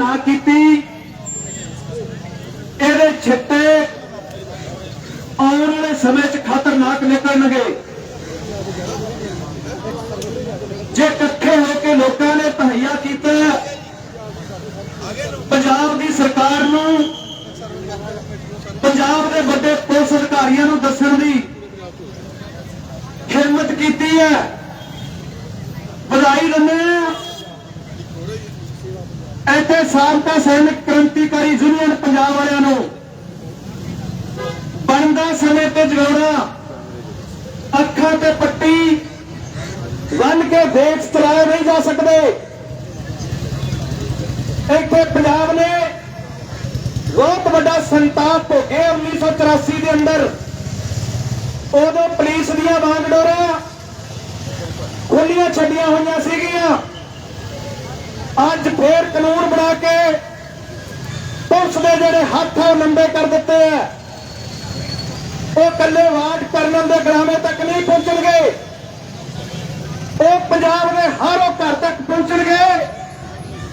ਨਾ ਕੀਤੀ। ਇਹਦੇ ਛਿੱਟੇ ਆਉਣ ਵਾਲੇ ਸਮੇਂ 'ਚ ਖਤਰਨਾਕ ਨਿਕਲਣਗੇ। ਜੇ ਇਕੱਠੇ ਹੋ ਕੇ ਲੋਕਾਂ ਨੇ ਤਹਈਆ ਕੀਤਾ, ਪੰਜਾਬ ਦੀ ਸਰਕਾਰ ਨੂੰ, ਪੰਜਾਬ ਦੇ ਵੱਡੇ ਪੁਲਿਸ ਅਧਿਕਾਰੀਆਂ ਨੂੰ ਦੱਸਣ ਦੀ ਹਿੰਮਤ ਕੀਤੀ ਹੈ ਵਧਾਈ ਦਿੰਦੇ ਹਾਂ ਇੱਥੇ ਸਾਬਕਾ ਸੈਨਿਕ ਕ੍ਰਾਂਤੀਕਾਰੀ ਯੂਨੀਅਨ ਪੰਜਾਬ ਵਾਲਿਆਂ ਨੂੰ ਬਣਦਾ ਸਮੇਂ ਤੇ ਜਗਾਉਣਾ, ਅੱਖਾਂ ਤੇ ਪੱਟੀ ਬੰਨ ਕੇ ਦੇਖ ਚਲਾਏ ਨਹੀਂ ਜਾ ਸਕਦੇ। ਇੱਥੇ ਪੰਜਾਬ ਨੇ ਬਹੁਤ ਵੱਡਾ ਸੰਤਾਪ ਭੋਗਿਆ 1984 ਦੇ ਅੰਦਰ। ਉਦੋਂ ਪੁਲਿਸ ਦੀਆਂ ਵਾਂਗਡੋਰਾਂ ਖੁੱਲੀਆਂ ਛੱਡੀਆਂ ਹੋਈਆਂ ਸੀਗੀਆਂ। ਅੱਜ ਫੇਰ ਕਾਨੂੰਨ ਬਣਾ ਕੇ ਪੁਲਿਸ ਦੇ ਜਿਹੜੇ ਹੱਥ ਹੈ ਉਹ ਲੰਬੇ ਕਰ ਦਿੱਤੇ ਆ, ਉਹ ਕੱਲੇ ਵਾਰਡ ਕਰਨ ਦੇ ਗਰਾਮੇ ਤੱਕ ਨਹੀਂ ਪਹੁੰਚਣਗੇ। ਉਹ ਪੰਜਾਬ ਦੇ ਹਰ ਉਹ ਘਰ ਤੱਕ ਪਹੁੰਚਣਗੇ,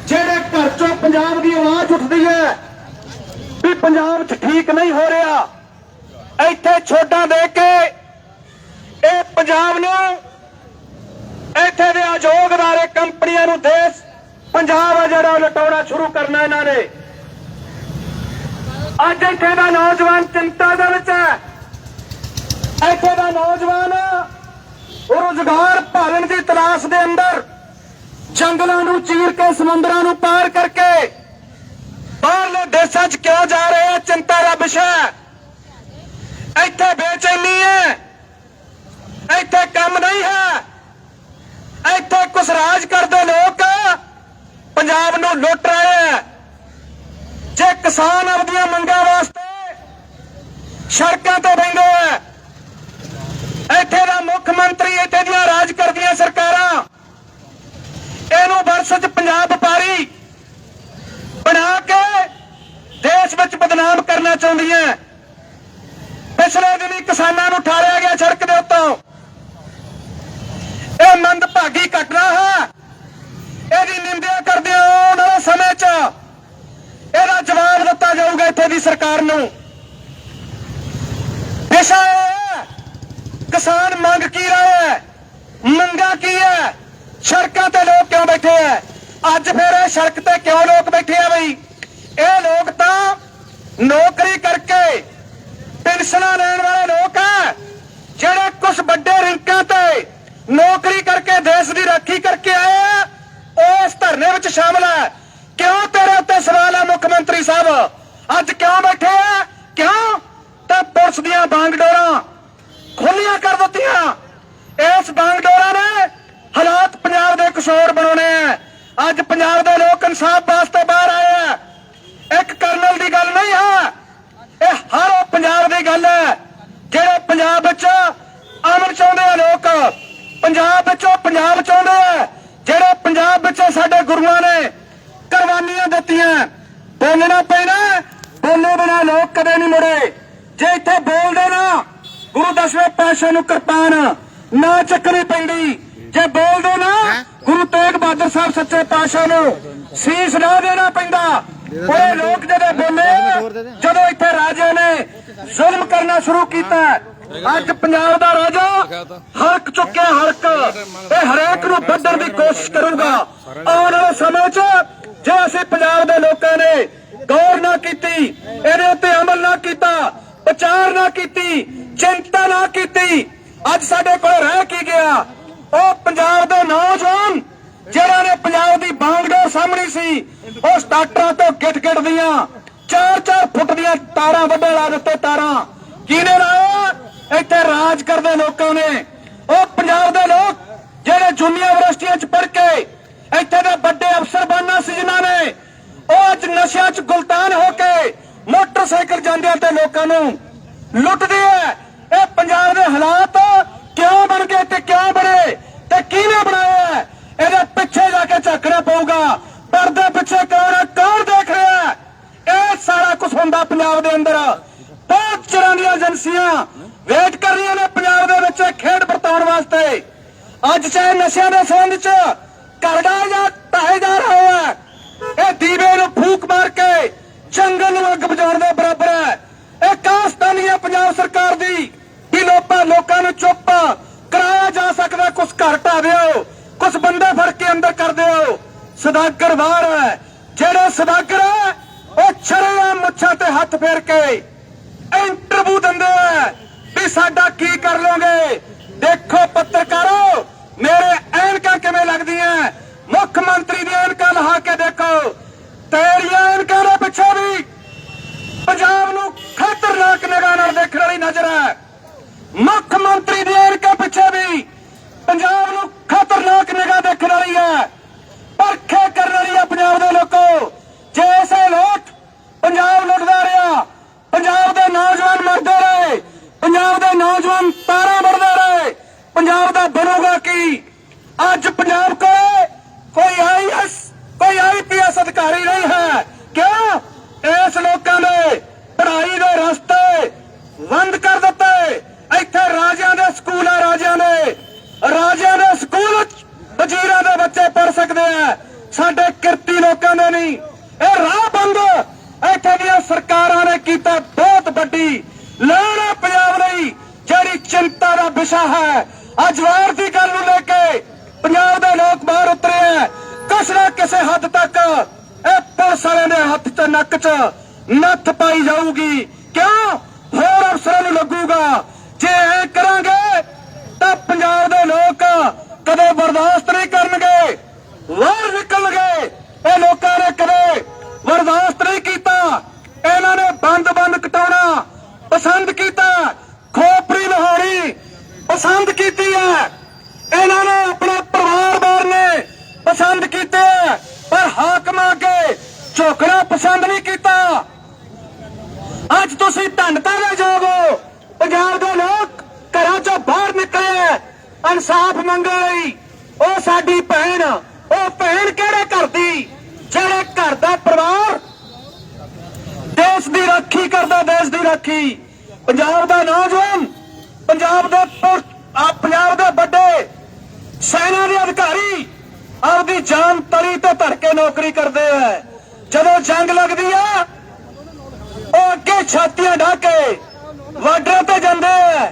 ਜਿਹੜੇ ਘਰ ਚੋਂ ਪੰਜਾਬ ਦੀ ਆਵਾਜ਼ ਉੱਠਦੀ ਹੈ ਵੀ ਪੰਜਾਬ 'ਚ ਠੀਕ ਨਹੀਂ ਹੋ ਰਿਹਾ। ਇੱਥੇ ਛੋਟਾਂ ਦੇ ਕੇ ਇਹ ਪੰਜਾਬ ਨੂੰ ਇੱਥੇ ਦੇ ਆਯੋਗ ਕੰਪਨੀਆਂ ਨੂੰ ਦੇਸ਼ ਪੰਜਾਬ ਆ ਜਿਹੜਾ ਉਹ ਲਟਾਉਣਾ ਸ਼ੁਰੂ ਕਰਨਾ ਇਹਨਾਂ ਨੇ। ਅੱਜ ਇੱਥੇ ਦਾ ਨੌਜਵਾਨ ਚਿੰਤਾ ਦੇ ਵਿੱਚ ਹੈ। ਇੱਥੇ ਦਾ ਨੌਜਵਾਨ ਰੋਜ਼ਗਾਰ ਭਾਲਣ ਦੀ ਤਲਾਸ਼ ਦੇ ਅੰਦਰ ਜੰਗਲਾਂ ਨੂੰ ਚੀਰ ਕੇ ਸਮੁੰਦਰਾਂ ਨੂੰ ਪਾਰ ਕਰਕੇ ਬਾਹਰਲੇ ਦੇਸ਼ਾਂ 'ਚ ਕਿਉਂ ਜਾ ਰਹੇ ਆ ਚਿੰਤਾ ਦਾ ਵਿਸ਼ਾ ਹੈ। ਇੱਥੇ ਬੇਚੈਨੀ ਹੈ। ਇੱਥੇ ਕੰਮ ਨਹੀਂ ਹੈ। ਇੱਥੇ ਕੁਛ ਰਾਜ ਕਰਦੇ ਲੋਕ ਪੰਜਾਬ ਨੂੰ ਲੁੱਟ ਰਹੇ ਆ ਕਿਸਾਨ ਆਪਣੀਆਂ ਮੰਗਾਂ ਵਾਸਤੇ ਸੜਕਾਂ ਤੇ ਬੈਠੇ ਆ। ਇੱਥੇ ਦਾ ਮੁੱਖ ਮੰਤਰੀ ਇੱਥੇ ਦੀਆਂ ਰਾਜ ਕਰਦੀਆਂ ਸਰਕਾਰਾਂ। ਇਹਨੂੰ ਵਰਸ ਚ ਪੰਜਾਬ ਵਪਾਰੀ ਬਣਾ ਕੇ ਦੇਸ਼ ਵਿੱਚ ਬਦਨਾਮ ਕਰਨਾ ਚਾਹੁੰਦੀਆਂ। ਪਿਛਲੇ ਦਿਨੀ ਕਿਸਾਨਾਂ ਨੂੰ ਠਾਲਿਆ ਗਿਆ ਸੜਕ ਦੇ ਉੱਤੋਂ। ਇਹ ਮੰਦਭਾਗੀ ਘਟਨਾ ਹੈ। ਇਹਦੀ ਨਿੰਦਿਆ ਕਰਦੇ ਆਉਣ ਵਾਲੇ ਸਮੇਂ 'ਚ ਦਿੱਤਾ ਜਾਊਗਾ ਇੱਥੇ ਦੀ ਸਰਕਾਰ ਨੂੰ। ਵਿਸ਼ਾ ਕਿਸਾਨ ਮੰਗ ਕੀ ਰਹੇ ਹੈ, ਮੰਗਾ ਕੀ ਹੈ, ਸੜਕਾਂ ਤੇ ਲੋਕ ਕਿਉਂ ਬੈਠੇ ਹੈ? ਅੱਜ ਫਿਰ ਇਹ ਸੜਕ ਤੇ ਕਿਉਂ ਲੋਕ ਬੈਠੇ ਆ ਬਈ? ਇਹ ਲੋਕ ਤਾਂ ਨੌਕਰੀ ਕਰਕੇ ਪੈਨਸ਼ਨਾਂ ਲੈਣ ਵਾਲੇ ਲੋਕ ਆ ਜਿਹੜੇ ਕੁਝ ਵੱਡੇ ਰਿੰਕਾਂ ਤੇ ਨੌਕਰੀ ਕਰਕੇ ਦੇਸ਼ ਦੀ ਰਾਖੀ ਕਰਕੇ ਆਏ ਆ ਉਹ ਇਸ ਧਰਨੇ ਵਿੱਚ ਸ਼ਾਮਲ ਹੈ ਕਿਉਂ ਤੇਰੇ ਉੱਤੇ ਸਵਾਲ ਹੈ ਮੁੱਖ ਮੰਤਰੀ ਸਾਹਿਬ ਅੱਜ ਕਿਉਂ ਬੈਠੇ ਆ ਕਿਉਂ ਤਾਂ ਪੁਲਿਸ ਦੀਆਂ ਬਾਂਗਡੋਰਾਂ ਖੋਲੀਆਂ ਕਰ ਦਿੱਤੀਆਂ ਇਸ ਬਾਂਗਡੋਰਾਂ ਨੇ ਹਾਲਾਤ ਪੰਜਾਬ ਦੇ ਕਿਸ਼ੋਰ ਬਣਾਉਣੇ ਆ। ਅੱਜ ਪੰਜਾਬ ਦੇ ਲੋਕ ਇਨਸਾਫ ਵਾਸਤੇ ਬਾਹਰ ਆਏ ਆ। ਇੱਕ ਕਰਨਲ ਦੀ ਗੱਲ ਨਹੀਂ ਹੈ। ਇਹ ਹਰ ਪੰਜਾਬ ਦੀ ਗੱਲ ਹੈ, ਜਿਹੜੇ ਪੰਜਾਬ ਵਿੱਚ ਅਮਨ ਚਾਹੁੰਦੇ ਆ ਲੋਕ। ਪੰਜਾਬ ਵਿੱਚੋਂ ਪੰਜਾਬ ਚਾਹੁੰਦੇ ਆ। ਜਿਹੜੇ ਪੰਜਾਬ ਵਿੱਚ ਸਾਡੇ ਗੁਰੂਆਂ ਨੇ ਕੁਰਬਾਨੀਆਂ ਦਿੱਤੀਆਂ, ਬੋਲਣਾ ਪੈਣਾ ਬੋਲੇ ਬਿਨਾ ਲੋਕ ਕਦੇ ਨਹੀਂ ਮੁੜੇ। ਜੇ ਇੱਥੇ ਬੋਲਦੇ ਨਾ, ਗੁਰੂ ਦਸਵੇਂ ਪਾਤਸ਼ਾਹ ਨੂੰ ਕਿਰਪਾਨ ਨਾ ਚੱਕਣੀ ਪੈਂਦੀ। ਜੇ ਬੋਲਦੇ ਨਾ ਗੁਰੂ ਤੇਗ ਬਹਾਦਰ ਸਾਹਿਬ ਸੱਚੇ ਪਾਤਸ਼ਾਹ ਨੂੰ ਸੀਸ ਨਾ ਦੇਣਾ ਪੈਂਦਾ। ਉਹ ਲੋਕ ਜਦੋਂ ਬੋਲੇ, ਜਦੋਂ ਇੱਥੇ ਰਾਜੇ ਨੇ ਜ਼ੁਲਮ ਕਰਨਾ ਸ਼ੁਰੂ ਕੀਤਾ, ਅੱਜ ਪੰਜਾਬ ਦਾ ਰਾਜਾ ਹਰਕ ਚੁੱਕਿਆ ਹਰਕ ਇਹ ਹਰੇਕ ਨੂੰ ਵੱਢਣ ਦੀ ਕੋਸ਼ਿਸ਼ ਕਰੂਗਾ। ਆਉਣ ਵਾਲੇ ਸਮੇਂ 'ਚ ਜੇ ਅਸੀਂ ਪੰਜਾਬ ਦੇ ਲੋਕਾਂ ਨੇ ਗੌਰ ਨਾ ਕੀਤੀ, ਇਹਦੇ ਉੱਤੇ ਅਮਲ ਨਾ ਕੀਤਾ ਵਿਚਾਰ ਨਾ ਕੀਤੀ, ਚਿੰਤਾ ਨਾ ਕੀਤੀ, ਅੱਜ ਸਾਡੇ ਕੋਲ ਰਹਿ ਕੀ ਗਿਆ? ਉਹ ਪੰਜਾਬ ਦੇ ਨੌਜਵਾਨ ਜਿਹੜਾ ਨੇ ਪੰਜਾਬ ਦੀ ਬਾਂਗਡੋਰ ਸਾਹਮਣੀ ਸੀ, ਉਹ ਸਟਾਰਟਰਾਂ ਤੋਂ ਗਿੱਟ ਗਿੱਟ ਦੀਆਂ 4-4 ਫੁੱਟ ਦੀਆਂ ਤਾਰਾਂ ਵੱਡੇ ਲਾ ਦਿੱਤੇ ਤਾਰਾਂ। ਕਿਹਨੇ ਲਾਇਆ? ਇੱਥੇ ਰਾਜ ਕਰਦੇ ਲੋਕਾਂ ਨੇ। ਉਹ ਪੰਜਾਬ ਦੇ ਲੋਕ ਜਿਹੜੇ ਯੂਨੀਵਰਸਿਟੀਆਂ 'ਚ ਪੜ੍ਹ ਕੇ ਇੱਥੇ ਦੇ ਵੱਡੇ ਅਫਸਰ ਬਣਨਾ ਸੀ ਜਿਨ੍ਹਾਂ ਨੇ, ਉਹ ਅੱਜ ਨਸ਼ਿਆਂ 'ਚ ਗੁਲਤਾਨ ਹੋ ਕੇ ਮੋਟਰਸਾਈਕਲ ਜਾਂਦੇ ਤੇ ਲੋਕਾਂ ਨੂੰ ਲੁੱਟਦੇ ਆ ਇਹ ਪੰਜਾਬ ਦੇ ਹਾਲਾਤ ਕਿਉਂ ਬਣ ਗਏ ਤੇ ਕਿਉਂ ਬਣੇ ਤੇ ਕਿਹਨੇ ਬਣਾਇਆ ਹੈ? ਇਹਦੇ ਪਿੱਛੇ ਜਾ ਕੇ ਝਾਕਣਾ ਪਊਗਾ ਪਰਦੇ ਪਿੱਛੇ ਕੌਣ ਹੈ ਕੌਣ ਦੇਖ ਰਿਹਾ ਹੈ? ਇਹ ਸਾਰਾ ਪੰਜਾਬ ਦੇ ਅੰਦਰ। ਬਹੁਤ ਚਿਰਾਂ ਦੀਆਂ ਏਜੰਸੀਆਂ ਵੇਟ ਕਰ ਰਹੀਆਂ ਨੇ ਪੰਜਾਬ ਦੇ ਵਿੱਚ ਖੇਡ ਵਰਤਾਉਣ ਵਾਸਤੇ। ਅੱਜ ਚਾਹੇ ਨਸ਼ਿਆਂ ਦੇ ਸੰਬੰਧ ਚ ਕਰੜਾ ਜਾਂ ਢਾਏ ਜਾ ਰਿਹਾ ਹੈ, ਇਹ ਦੀਵੇ ਨੂੰ ਜੰਗਲ ਨੂੰ ਅੱਗ ਬੁਝਾਉਣ ਦੇ ਬਰਾਬਰ ਹੈ। ਇਹ ਕਾਸਤਾਨੀ ਹੈ ਪੰਜਾਬ ਸਰਕਾਰ ਦੀ ਕਿ ਲੋਕਾਂ ਲੋਕਾਂ ਨੂੰ ਚੁੱਪ ਕਰਾਇਆ ਜਾ ਸਕਦਾ ਕੁਝ ਘਰ ਢਾ ਦਿਓ ਕੁਝ ਬੰਦੇ ਫੜ ਕੇ ਅੰਦਰ ਕਰ ਦਿਓ ਸਦਾਗਰ ਵਾਰ ਹੈ। ਜਿਹੜੇ ਸਦਾਗਰ ਉਹ ਛਰੇਆਮ ਮੁੱਛਾਂ ਤੇ ਹੱਥ ਫੇਰ ਕੇ ਇੰਟਰਵਿਊ ਦਿੰਦੇ ਆ ਵੀ ਸਾਡਾ ਕੀ ਕਰ ਲੋਗੇ ਦੇਖੋ ਪੱਤਰਕਾਰੋ, ਮੇਰੇ ਐਨਕਾਂ ਕਿਵੇਂ ਲੱਗਦੀਆਂ? ਮੁੱਖ ਮੰਤਰੀ ਦੀਆਂ ਐਨਕਾਂ ਲਹਾ ਕੇ ਦੇਖੋ। ਤੇਰੀਆਂ ਐਨਕਾਂ ਦੇ ਪਿੱਛੇ ਵੀ ਪੰਜਾਬ ਨੂੰ ਖਤਰਨਾਕ ਨਿਗਾਹ ਨਾਲ ਦੇਖਣ ਵਾਲੀ ਨਜ਼ਰ ਹੈ ਮੁੱਖ ਮੰਤਰੀ ਦੀ ਐਨਕਾਂ ਪਿੱਛੇ ਵੀ ਪੰਜਾਬ ਨੂੰ ਖਤਰਨਾਕ ਨਿਗਾਹ ਦੇਖਣ ਵਾਲੀ ਹੈ ਪਰਖੇ ਕਰਨ ਵਾਲੀ ਹੈ ਪੰਜਾਬ ਦੇ ਲੋਕੋ ਜੇ ਐਸੇ ਲੋਕ ਪੰਜਾਬ ਲੁੱਟਦਾ ਰਿਹਾ ਪੰਜਾਬ ਦੇ ਨੌਜਵਾਨ ਮਰਦੇ ਰਹੇ ਪੰਜਾਬ ਦੇ ਨੌਜਵਾਨ ਤਾਰਾਂ ਵੜਦੇ ਰਹੇ ਪੰਜਾਬ ਦਾ ਬਣੂਗਾ ਕੀ? ਅੱਜ ਪੰਜਾਬ ਕੋਲ ਕੋਈ ਆਈਐਸ ਕੋਈ ਆਈਪੀਐਸ ਅਧਿਕਾਰੀ ਨਹੀਂ ਹੈ। ਕਿਉਂ? ਇਸ ਲੋਕਾਂ ਨੇ ਪੜ੍ਹਾਈ ਦੇ ਰਸਤੇ ਬੰਦ ਕਰ ਦਿੱਤੇ। ਇੱਥੇ ਰਾਜਿਆਂ ਦੇ ਸਕੂਲ ਆ, ਰਾਜਿਆਂ ਦੇ। ਰਾਜਿਆਂ ਦੇ ਸਕੂਲ ਵਜ਼ੀਰਾਂ ਦੇ ਬੱਚੇ ਪੜ ਸਕਦੇ ਆ। ਸਾਡੇ ਕਿਰਤੀ ਲੋਕਾਂ ਦੇ ਨਹੀਂ। ਇਹ ਰਾਹ ਬੰਦ। ਇੱਥੇ ਦੀਆਂ ਸਰਕਾਰਾਂ ਨੇ ਕੀਤਾ ਬਹੁਤ ਵੱਡੀ। ਲੈਣਾ ਪੰਜਾਬ ਲਈ ਜਿਹੜੀ ਚਿੰਤਾ ਦਾ ਵਿਸ਼ਾ ਹੈ ਅੱਜ ਵਾਰ ਦੀ ਗੱਲ ਨੂੰ ਲੈ ਕੇ ਪੰਜਾਬ ਦੇ ਲੋਕ ਬਾਹਰ ਉਤਰੇ ਆ। ਕੁਛ ਨਾ ਕਿਸੇ ਹੱਦ ਤੱਕ ਇਹ ਪੁਲਿਸ ਵਾਲਿਆਂ ਦੇ ਹੱਥ 'ਚ, ਨੱਕ 'ਚ ਨੱਥ ਪਾਈ ਜਾਊਗੀ। ਕਿਉਂ? ਹੋਰ ਅਫਸਰਾਂ ਨੂੰ ਲੱਗੂਗਾ। ਜੇ ਇਹ ਕਰਾਂਗੇ ਤਾਂ ਪੰਜਾਬ ਦੇ ਲੋਕ ਕਦੇ ਬਰਦਾਸ਼ਤ ਨਹੀਂ ਕਰਨਗੇ। ਬਾਹਰ ਨਿਕਲਣਗੇ। ਇਹ ਲੋਕਾਂ ਨੇ ਕਦੇ ਬਰਦਾਸ਼ਤ ਨਹੀਂ ਕੀਤਾ। ਇਹਨਾਂ ਨੇ ਬੰਦ-ਬੰਦ ਕਟਾਉਣਾ ਪਸੰਦ ਕੀਤਾ। ਪਸੰਦ ਕੀਤੀ ਹੈ। ਇਹਨਾਂ ਨੇ ਆਪਣੇ ਪਰਿਵਾਰ ਨੇ ਪਸੰਦ ਕੀਤੇ ਪਰ ਹਾਕਮਾਂ ਅੱਗੇ ਝੁਕਣਾ ਪਸੰਦ ਨਹੀਂ ਕੀਤਾ। ਅੱਜ ਤੁਸੀਂ ਧੰਨਤਾ ਦੇ ਜਾਵੋ। ਪੰਜਾਬ ਦੇ ਲੋਕ ਘਰਾਂ ਚੋਂ ਬਾਹਰ ਨਿਕਲੇ ਹੈ, ਇਨਸਾਫ ਮੰਗਣ ਲਈ ਉਹ ਸਾਡੀ ਭੈਣ ਉਹ ਭੈਣ ਕਿਹੜੇ ਘਰ ਦੀ? ਜਿਹੜੇ ਘਰ ਦਾ ਪਰਿਵਾਰ ਦੇਸ਼ ਦੀ ਰਾਖੀ ਕਰਦਾ ਦੇਸ਼ ਦੀ ਰਾਖੀ। ਪੰਜਾਬ ਦਾ ਨੌਜਵਾਨ ਪੰਜਾਬ ਦੇ ਪੰਜਾਬ ਦੇ ਵੱਡੇ ਸੈਨਾ ਦੇ ਅਧਿਕਾਰੀ ਆਪਦੀ ਜਾਨ ਤਲੀ ਤੇ ਧਰ ਕੇ ਨੌਕਰੀ ਕਰਦੇ ਆ। ਜਦੋਂ ਜੰਗ ਲੱਗਦੀ ਆ, ਉਹ ਅੱਗੇ ਛਾਤੀਆਂ ਢਾ ਕੇ ਬਾਰਡਰਾਂ ਤੇ ਜਾਂਦੇ ਆ।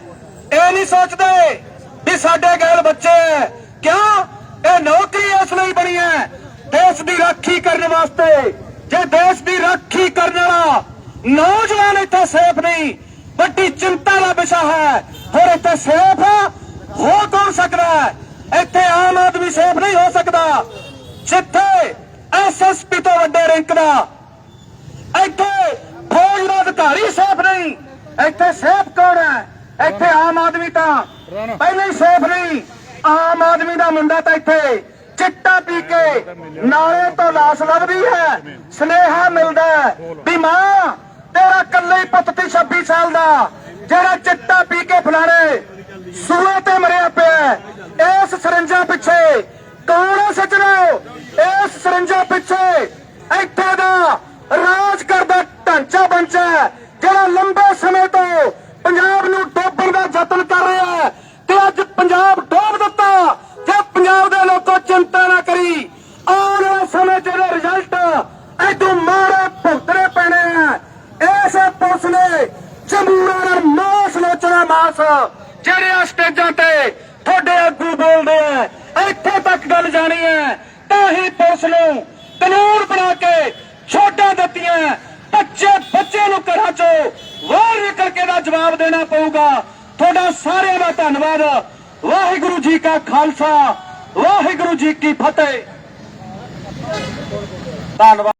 ਇਹ ਨਹੀਂ ਸੋਚਦੇ ਵੀ ਸਾਡੇ ਗੈਲ ਬੱਚੇ ਹੈ ਕਿਉਂ? ਇਹ ਨੌਕਰੀ ਇਸ ਲਈ ਬਣੀ ਹੈ ਦੇਸ਼ ਦੀ ਰਾਖੀ ਕਰਨ ਵਾਸਤੇ। ਜੇ ਦੇਸ਼ ਦੀ ਰਾਖੀ ਕਰਨ ਵਾਲਾ ਨੌਜਵਾਨ ਇੱਥੇ ਸੇਫ ਨਹੀਂ, ਵੱਡੀ ਚਿੰਤਾ ਦਾ ਵਿਸ਼ਾ ਹੈ। ਹੋਰ ਇੱਥੇ ਸੇਫ ਹੋ ਕੌਣ ਸਕਦਾ ਹੈ? ਇੱਥੇ ਆਮ ਆਦਮੀ ਸੇਫ ਨਹੀਂ ਹੋ ਸਕਦਾ। ਜਿੱਥੇ ਐਸਐਸਪੀ ਤੋਂ ਵੱਡੇ ਰੈਂਕ ਦਾ, ਇੱਥੇ ਫੌਜ ਦਾ ਅਧਿਕਾਰੀ ਸੇਫ ਨਹੀਂ। ਇੱਥੇ ਸੇਫ ਕੌਣ ਹੈ? ਇੱਥੇ ਆਮ ਆਦਮੀ ਤਾਂ ਪਹਿਲਾਂ ਹੀ ਸੇਫ ਨਹੀਂ। ਆਮ ਆਦਮੀ ਦਾ ਮੁੰਡਾ ਤਾਂ ਇੱਥੇ ਚਿੱਟਾ ਪੀ ਕੇ ਨਾਲੇ ਤੋਂ ਲਾਸ਼ ਲੱਭਦੀ ਹੈ। ਸਨੇਹਾ ਮਿਲਦਾ ਵੀ ਮਾਂ, ਤੇਰਾ ਕੱਲੇ ਹੀ ਪੁੱਤ ਤੀ 26 ਸਾਲ ਦਾ। ਜਿਹੜਾ ਚਿੱਟਾ ਪੀ ਕੇ ਫਲਾਣੇ ਸੂਏ ਤੇ ਮਰਿਆ ਪਿਆ ਇਸ ਸਰੰਜਾ ਪਿੱਛੇ ਕੌਣ ਹੈ ਸੱਜਣੋ? ਇਸ ਸਰੰਜਾ ਪਿੱਛੇ ਇੱਥੇ ਦਾ ਰਾਜ ਕਰਦਾ ਢਾਂਚਾ ਬੰਚਾ ਹੈ, ਜਿਹੜਾ ਲੰਬੇ ਸਮੇਂ ਤੋਂ ਪੰਜਾਬ ਨੂੰ ਡੋਬਣ ਦਾ ਯਤਨ ਕਰ ਰਿਹਾ ਹੈ ਤੇ ਅੱਜ ਪੰਜਾਬ ਡੋਬ ਦਿੱਤਾ ਜੇ ਪੰਜਾਬ ਦੇ ਲੋਕੋ ਚਿੰਤਾ ਨਾ ਕਰੀ ਆਉਣ ਵਾਲੇ ਸਮੇਂ 'ਚ ਇਹਦੇ ਰਿਜ਼ਲਟ ਐਦੋਂ ਮਾਰੇ ਭੁਗਤਣੇ ਪੈਣੇ ਆ ਐਸੇ ਪੁਲਿਸ ਨੇ ਜਮੂਰਾ ਨਾਲ ਮਾਸ ਲੋਚਣਾ ਮਾਸ ਜਿਹੜੇ ਆ ਸਟੇਜਾਂ ਤੇ ਤੁਹਾਡੇ ਆਗੂ ਬੋਲਦੇ ਆ ਇੱਥੇ ਤੱਕ ਗੱਲ ਜਾਣੀ ਹੈ ਤਾਂ ਨੂੰ ਕਾਨੂੰਨ ਬਣਾ ਕੇ ਛੋਟਾ ਦਿੱਤੀਆਂ। ਬੱਚੇ ਬੱਚੇ ਨੂੰ ਘਰਾਂ ਚੋਂ ਵਾਰ ਨਿਕਲ ਕੇ ਦਾ ਜਵਾਬ ਦੇਣਾ ਪਊਗਾ। ਤੁਹਾਡਾ ਸਾਰਿਆਂ ਦਾ ਧੰਨਵਾਦ। ਵਾਹਿਗੁਰੂ ਜੀ ਕਾ ਖਾਲਸਾ, ਵਾਹਿਗੁਰੂ ਜੀ ਕੀ ਫਤਿਹ। ਧੰਨਵਾਦ।